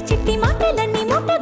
చెట్టి మాటలన్నీ మూటగా